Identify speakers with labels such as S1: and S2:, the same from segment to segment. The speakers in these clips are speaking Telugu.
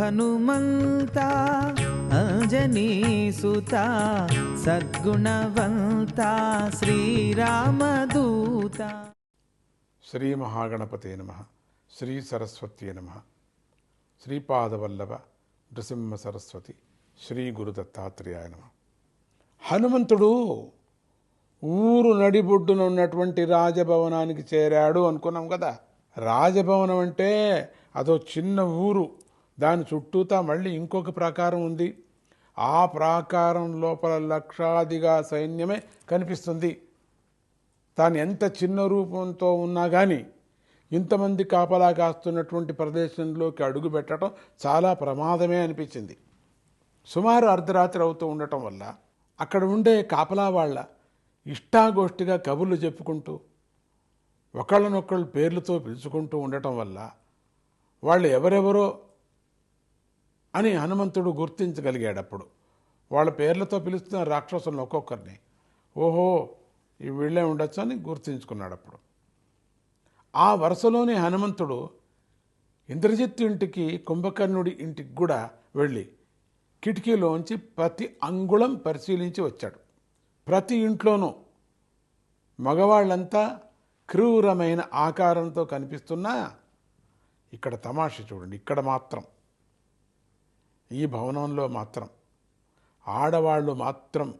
S1: హనుమంత అంజనీసుత సద్గుణవంత శ్రీరామదూత.
S2: శ్రీ మహాగణపతి నమ. శ్రీ సరస్వతి నమ. శ్రీపాదవల్లభ నృసింహ సరస్వతి శ్రీ గురు దత్తాత్రేయాయ నమ. హనుమంతుడు ఊరు నడిబొడ్డున ఉన్నటువంటి రాజభవనానికి చేరాడు అనుకున్నాం కదా. రాజభవనం అంటే అదో చిన్న ఊరు. దాని చుట్టూతా మళ్ళీ ఇంకొక ప్రాకారం ఉంది. ఆ ప్రాకారం లోపల లక్షాదిగా సైన్యమే కనిపిస్తుంది. తాను ఎంత చిన్న రూపంతో ఉన్నా కానీ ఇంతమంది కాపలా కాస్తున్నటువంటి ప్రదేశంలోకి అడుగు పెట్టడం చాలా ప్రమాదమే అనిపించింది. సుమారు అర్ధరాత్రి అవుతూ ఉండటం వల్ల అక్కడ ఉండే కాపలా వాళ్ళ ఇష్టాగోష్ఠిగా కబుర్లు చెప్పుకుంటూ ఒకళ్ళనొక్కళ్ళు పేర్లతో పిలుచుకుంటూ ఉండటం వల్ల వాళ్ళు ఎవరెవరో అని హనుమంతుడు గుర్తించగలిగాడు అప్పుడు వాళ్ళ పేర్లతో పిలుస్తున్న రాక్షసులను ఒక్కొక్కరిని. ఓహో ఈ వీళ్ళే ఉండొచ్చు అని గుర్తించుకున్నాడు అప్పుడు ఆ వరుసలోనే హనుమంతుడు ఇంద్రజిత్ ఇంటికి కుంభకర్ణుడి ఇంటికి కూడా వెళ్ళి కిటికీలోంచి ప్రతి అంగుళం పరిశీలించి వచ్చాడు. ప్రతి ఇంట్లోనూ మగవాళ్ళంతా క్రూరమైన ఆకారంతో కనిపిస్తున్నా. ఇక్కడ తమాష చూడండి ఇక్కడ మాత్రం. ఈ భవనంలో మాత్రం ఆడవాళ్ళు మాత్రం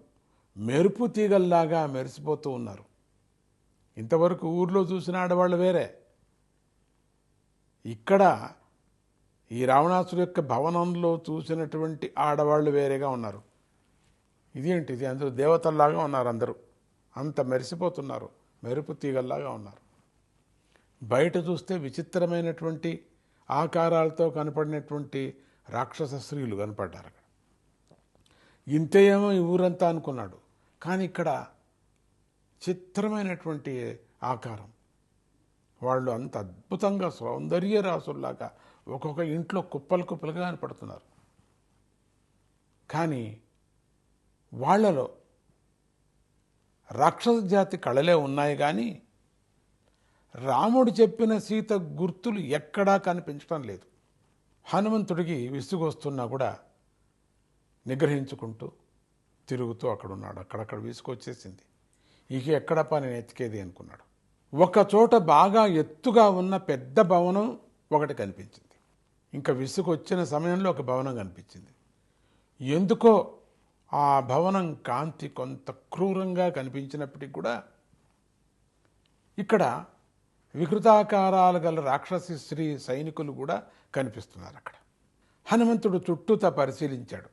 S2: మెరుపు తీగల్లాగా మెరిసిపోతూ ఉన్నారు. ఇంతవరకు ఊర్లో చూసిన ఆడవాళ్ళు వేరే. ఇక్కడ ఈ రావణాసుడు యొక్క భవనంలో చూసినటువంటి ఆడవాళ్ళు వేరేగా ఉన్నారు. ఇదేంటి? ఇది అందరూ దేవతల్లాగా ఉన్నారు అందరూ. అంత మెరిసిపోతున్నారు. మెరుపు తీగల్లాగా ఉన్నారు. బయట చూస్తే విచిత్రమైనటువంటి ఆకారాలతో కనపడినటువంటి రాక్షస స్త్రీలు కనపడ్డారు అక్కడ. ఇంతేమో ఈ ఊరంతా అనుకున్నాడు. కానీ ఇక్కడ చిత్రమైనటువంటి ఆకారం. వాళ్ళు అంత అద్భుతంగా సౌందర్య రాసుల్లాగా ఒక్కొక్క ఇంట్లో కుప్పలు కుప్పలుగా కనపడుతున్నారు. కానీ వాళ్ళలో రాక్షస జాతి కళలే ఉన్నాయి కానీ రాముడు చెప్పిన సీత గుర్తులు ఎక్కడా కనిపించడం లేదు. హనుమంతుడికి విసుగొస్తున్నా కూడా నిగ్రహించుకుంటూ తిరుగుతూ అక్కడున్నాడు. అక్కడక్కడ విసుకొచ్చేసింది ఇక ఎక్కడప్ప నేను ఎతికేది అనుకున్నాడు. ఒక చోట బాగా ఎత్తుగా ఉన్న పెద్ద భవనం ఒకటి కనిపించింది. ఇంకా విసుగొచ్చిన సమయంలో ఒక భవనం కనిపించింది. ఎందుకో ఆ భవనం కాంతి కొంత క్రూరంగా కనిపించినప్పటికీ కూడా ఇక్కడ వికృతాకారాలు గల రాక్షసి స్త్రీ సైనికులు కూడా కనిపిస్తున్నారు అక్కడ. హనుమంతుడు చుట్టూత పరిశీలించాడు.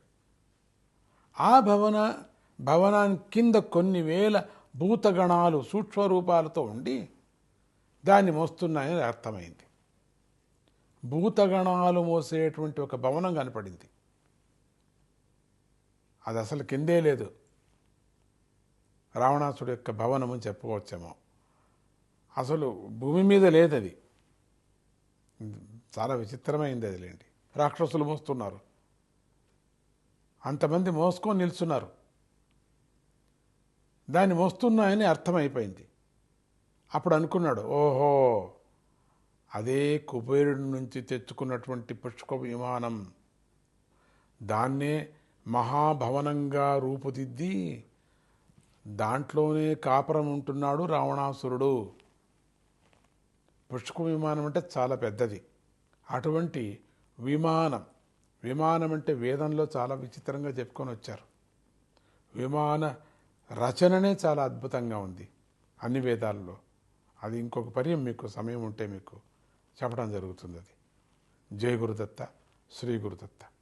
S2: ఆ భవన భవనాన్ని కింద కొన్ని వేల భూతగణాలు సూక్ష్మరూపాలతో ఉండి దాన్ని మోస్తున్నాయని అర్థమైంది. భూతగణాలు మోసేటువంటి ఒక భవనం కనపడింది. అది అసలు కిందే లేదు. రావణాసుడు యొక్క భవనం చెప్పుకోవచ్చేమో. అసలు భూమి మీద లేదు అది చాలా విచిత్రమైంది అది లేండి రాక్షసులు మోస్తున్నారు. అంతమంది మోసుకొని నిల్చున్నారు. దాన్ని మోస్తున్నాయని అర్థమైపోయింది. అప్పుడు అనుకున్నాడు ఓహో అదే కుబేరుడి నుంచి తెచ్చుకున్నటువంటి పుష్ప విమానం. దాన్నే మహాభవనంగా రూపుదిద్ది దాంట్లోనే కాపురం ఉంటున్నాడు రావణాసురుడు. పుష్ప విమానం అంటే చాలా పెద్దది. అటువంటి విమానం విమానం అంటే వేదంలో చాలా విచిత్రంగా చెప్పుకొని వచ్చారు. విమాన రచననే చాలా అద్భుతంగా ఉంది అన్ని వేదాల్లో. అది ఇంకొక పర్యం మీకు సమయం ఉంటే మీకు చెప్పడం జరుగుతుంది అది. జయ గురుదత్త శ్రీ గురుదత్త